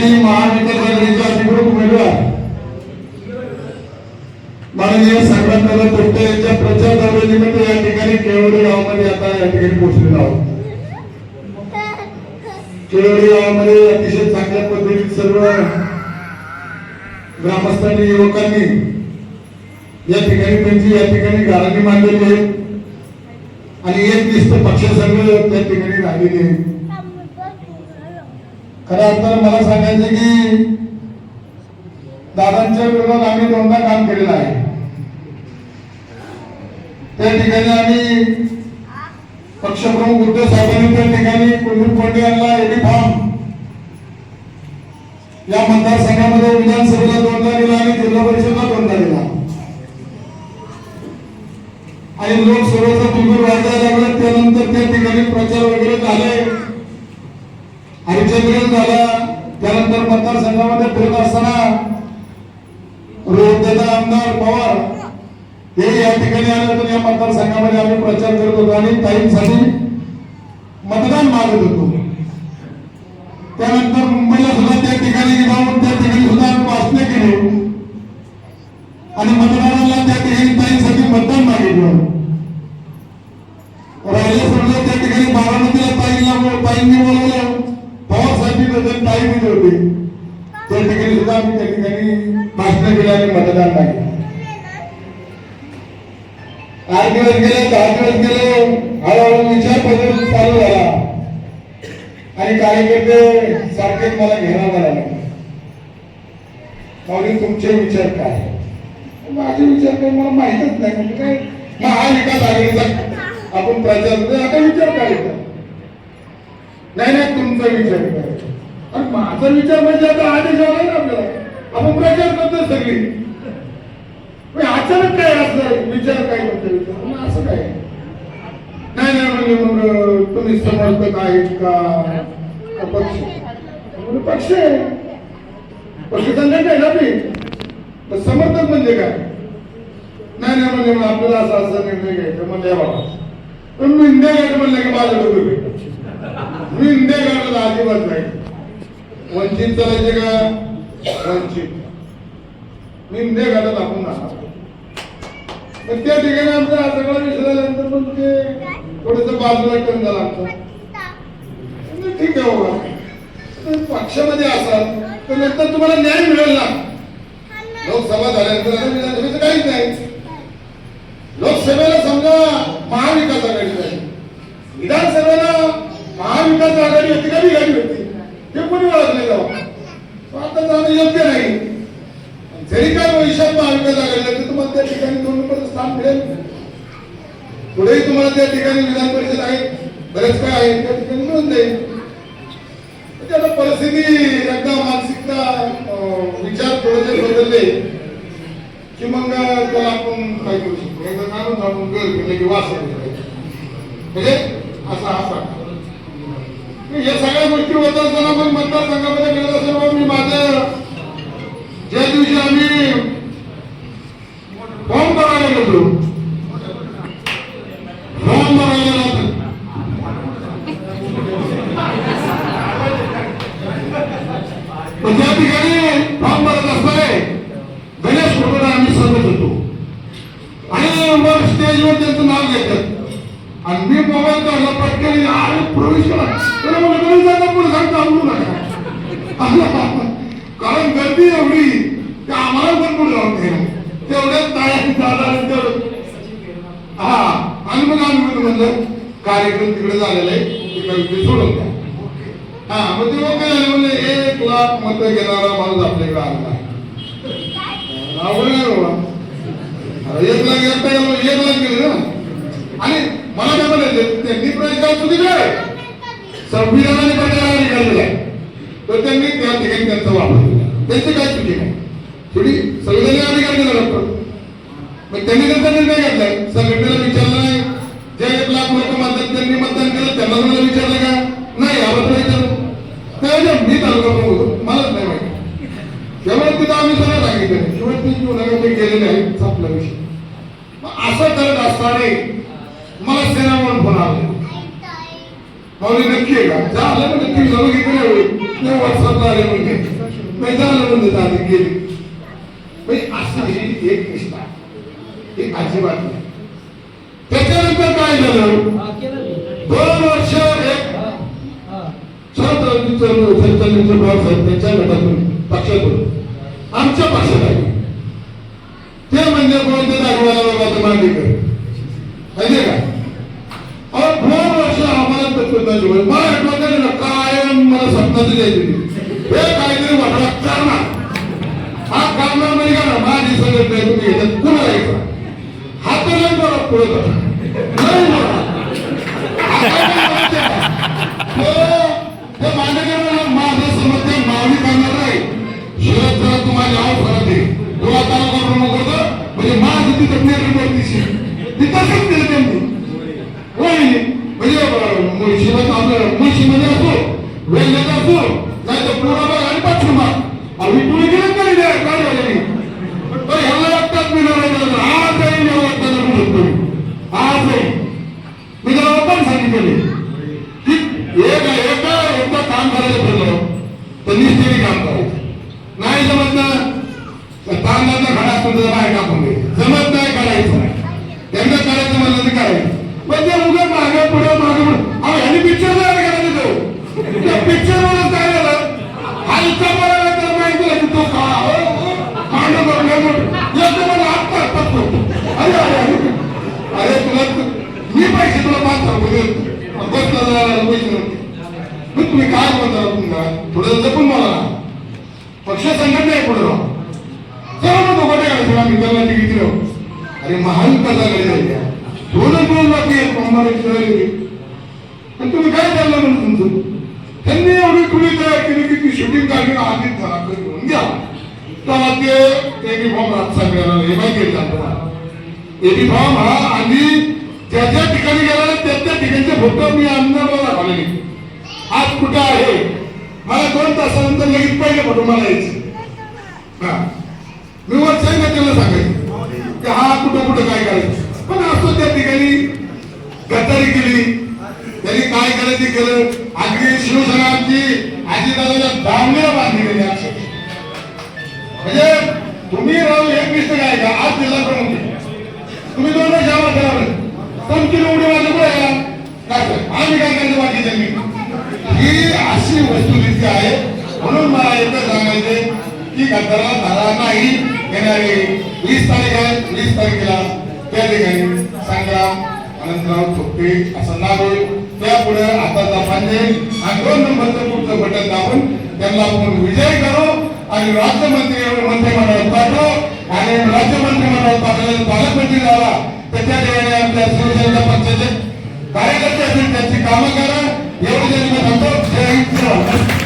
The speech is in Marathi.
ठिकाणी महाविकास आघाडीचे अधिकृत उमेदवार माननीय संग्रामदादा तोटे यांच्या प्रचार दौऱ्यानिमित्त या ठिकाणी केवडी गावामध्ये आता या ठिकाणी पोहोचलेलो आहोत. केवडी गावामध्ये अतिशय चांगल्या पद्धतीने सर्व ग्रामस्थांनी युवकांनी या ठिकाणी त्यांची या ठिकाणी गाळणी मांडलेली आहे. आणि एक निष्ठ पक्षसंघ त्या ठिकाणी राहिलेली आहे खरं तर मला सांगायचं की दादांच्या विरोधात आम्ही दोनदा काम केलेलं आहे. त्या ठिकाणी आम्ही पक्षप्रमुख उद्धव साहेबांनी त्या ठिकाणी कुलदीप कोंडे यांना एडी फॉर्म या मतदारसंघामध्ये विधानसभेला दोनदा दिला आणि जिल्हा परिषद दोनदा दिला आणि लोकसभेचा बिलकुल वाजायला लागला त्यानंतर त्या ठिकाणी प्रचार वगैरे झाले हरिचंद्रन झाला त्यानंतर मतदारसंघामध्ये फिरत असताना रोहितदादा आमदार पवार हे या ठिकाणी आले होते. या मतदारसंघामध्ये आम्ही प्रचार करत होतो आणि ताईंसाठी मतदान मागत होतो. त्यानंतर मुंबईला सुद्धा त्या ठिकाणी जाऊन त्या ठिकाणी सुद्धा आम्ही भाषणे केली. आणि होती त्या ठिकाणी सुद्धा आम्ही त्या ठिकाणी भाषण केलं आणि मतदान मागितलं आठ दिवस गेले दहा दिवस गेले हळूहळू विचार बदल चालू झाला. आणि कार्यकर्ते सारखेच मला घेणार झाला माऊली तुमचे विचार काय? माझे विचार काय मला माहितच नाही. म्हणजे काय? महाविकास आघाडीचा आपण प्रचार करतो आता विचार करायचा. नाही नाही तुमचा विचार करायचा माझा विचार म्हणजे आता आदेश आला ना आपल्याला आपण प्रचार करतो सगळी. अचानक काय असं विचार काय करतो विचार असं काय? नाही नाही म्हणजे मग तुम्ही समर्थक आहेत का? पक्ष? म्हणजे पक्ष आहे. पक्ष संघटना आहे ना मी समर्थक म्हणजे काय? नाही नाही म्हणजे मग आपल्याला असा असा निर्णय घ्यायचा म्हणजे बाबा पण मी इंडिया गेट म्हणलं की माझ्या डोकं मी इंडिया गेटला अजिबात नाही. वंचित चालायचे का? वंचित. मी इंडिया गेटात आपण पण त्या ठिकाणी आमचा हा सगळा विषय झाल्यानंतर पण ते थोडस बाजूला टर्न झाला आमचा. ठीक आहे बाबा. पक्षामध्ये असाल तर नंतर तुम्हाला न्याय मिळेल ना लोकसभा झाल्यानंतर आता विधानसभेचं काहीच नाही लोकसभेला समजा महाविकास आघाडी आहे विधानसभेला महाविकास आघाडी होती का बिघाडी होती हे कोणी ओळखले जाऊ आता जाणं योग्य नाही ठिकाण वैशाख भविष्यात महाविकास आघाडी तर तुम्हाला त्या ठिकाणी दोन नंबरचं स्थान मिळेल. पुढेही तुम्हाला त्या ठिकाणी विधान परिषद आहे. बरेच काय आहे त्या ठिकाणी मिळून जाईल. त्याला परिस्थिती एकदा मानसिकता विचार थोडेसे बदलले की मग त्याला आपण काय करू शकतो? एकदा जाणून जाणून गळ केलं की वास म्हणजे असा असा या सगळ्या गोष्टी होत असताना पण मतदारसंघामध्ये गेलं असताना मी माझ्या ज्या दिवशी आम्ही फॉर्म भरायला गेलो फॉर्म भरायला गेलो पण त्या ठिकाणी फॉर्म भरत असताना गणेश कुटुंब आम्ही सांगत होतो आणि मग स्टेजवर त्यांचं नाव घेतात. आणि मी मोबाईल काढला पटकन आणि प्रवेश केला. त्याला म्हणलं गणेश दादा पुढे सांगता आवडू नका. कारण गर्दी एवढी की आम्हाला पण पुढे जाऊन नाही तेवढ्याच टाळ्या दादा हा आणि मग आम्ही म्हणलं म्हणलं कार्यक्रम तिकडे झालेला आहे तिकडे ते हा मग ते लोक झाले म्हणजे एक लाख मत घेणारा माणूस आपल्याकडे आला आवड नाही बाबा. अरे एक लाख एकटा गेलो एक लाख गेले ना. आणि मला काय म्हणायचं त्यांनी प्रयत्न चुकीचे आहे संविधानाने प्रचाराला निघालेला आहे तर त्यांनी त्या ठिकाणी त्यांचा वापर केला. त्यांचं काय चुकी नाही थोडी संविधानाने अधिकार दिला डॉक्टर मग त्यांनी त्यांचा निर्णय घेतलाय? संघटनेला विचारलं नाही. जे एक लाख लोक मतदान त्यांनी मतदान केलं त्यांना तुम्हाला विचारलं का? नाही याबद्दल विचारलं. काय मी तालुका प्रमुख होतो. मलाच नाही माहिती. त्यामुळे तिथं आम्ही सगळं सांगितलं. किंवा ती जीवनाकडे गेलेले आहेत संपला विषय. मग असं करत असताना मला सेना म्हणून फोन आला. माऊली नक्की आहे का? झालं म्हणजे ती जवळ घेतली वर्षात आले म्हणजे मैदानामध्ये झालं गेली म्हणजे असं ही एक निष्ठा ही अजिबात नाही त्याच्यानंतर काय झालं दोन वर्ष एक संचालक साहेब त्यांच्या गटातून पक्षातून आमच्या पक्षात ते म्हणजे कोणते दाखवायला बाबा मांडेकर माहितीये का अहो दोन वर्ष आम्हाला तत्वज्ञान शिकवलं. मला सत्ता दिली ना काय मला वाटला करणार. हा म्हणजे हो, करणार नाही का माझी सगळं नाही तुम्ही घेतात पुन्हा यायचा हात नाही बरं पुढे जाता. नाही ते मांडेकर माझं समजते मावली करणार नाही. शरद जरा तू माझ्या आव आहे तुला तालुका प्रमुख होतं म्हणजे माझं तिथं नेतृत्व दिसेल ती तसंच केलं त्यांनी? होय. म्हणजे मुळशीला आपलं मुळशीमध्ये म्हणजे असो वेल्ल्यात असो नाही तर पुराबाग आणि पाठुंबाग आम्ही पुढे गेलं तरी नाही काय झालं नाही तर ह्याला वाटतात मी नाही आजही मला वाटतं ना म्हणतो आजही मी त्याला पण सांगितले एक एकदा काम करायचं ठरलं तर निष्ठेने काम करायचं नाही जमत ना तांदळाचा खडा असतो त्याचा बाहेर टाकून जमत नाही करायचं नाही एकदा करायचं म्हणलं तर करायचं पण ते उघड मागे पुढे मागे पुढे अहो ह्यानी पिक्चर नाही करायचं तो त्या पिक्चर वर काय झालं हा इतका बोलायला तर माहिती आहे की तो का हो, हो, मांडव करून घ्या म्हणून. एक तर मला हात पाय पकडतो. अरे अरे अरे अरे तुला तू- मी पैसे तुला पाच हजार देतो बसला जरा पैसे नव्हते. मग तुम्ही काय बोलता थोडं जपून पक्ष संघटना आहे पुढे त्याला तिकीट अरे महान कसा घडले दोन दोन बाकी आहेत पण तुम्ही काय चाललं म्हणून तुमचं? त्यांनी एवढी खुली तयार केली की ती शूटिंग काढली आधीच झाला घेऊन घ्या. तर ते एबी फॉर्म हात सगळ्याला हे माहिती आहे एबी फॉर्म हा आधी ज्या ज्या ठिकाणी गेला त्या त्या ठिकाणचे फोटो मी आमदारला दाखवलेले आज कुठं आहे? मला दोन तासानंतर लगेच पहिले कुटुंबाला मला हा. मी वर त्याला सांगायचं. की हा कुठं कुठं काय करायचं. पण असतो त्या ठिकाणी गद्दारी केली. त्यांनी काय करायचं ते केलं. अगदी शिवसेना आमची आजी दादाच्या दांगड्या बांधली गेली अक्षरशः. म्हणजे तुम्ही राहू एक निष्ठ काय का? आज जिल्हा प्रमुख तुम्ही दोन वर्ष आम्हाला करावं तुमची उडी माझ्या पुढे काय आम्ही काय करायचं बाकी त्यांनी ही अशी वस्तुस्थिती आहे. म्हणून मला एकच सांगायचे की गद्दारा झाला नाही. येणारी वीस तारीख आहे. वीस तारखेला त्या ठिकाणी संग्राम अनंतराव थोपटे असं नाव होईल त्यापुढे हाताचा पांडे आणि दोन नंबरचं पुढचं बटन दाबून त्यांना आपण विजय करू आणि राज्यमंत्री मंत्रिमंडळात पाठवू. आणि राज्यमंत्री मंडळात पाठवले पालकमंत्री झाला तर त्या ठिकाणी आपल्या शिवसेना पक्षाचे कार्यकर्ते असतील त्यांची कामं करा. एवढी त्यांनी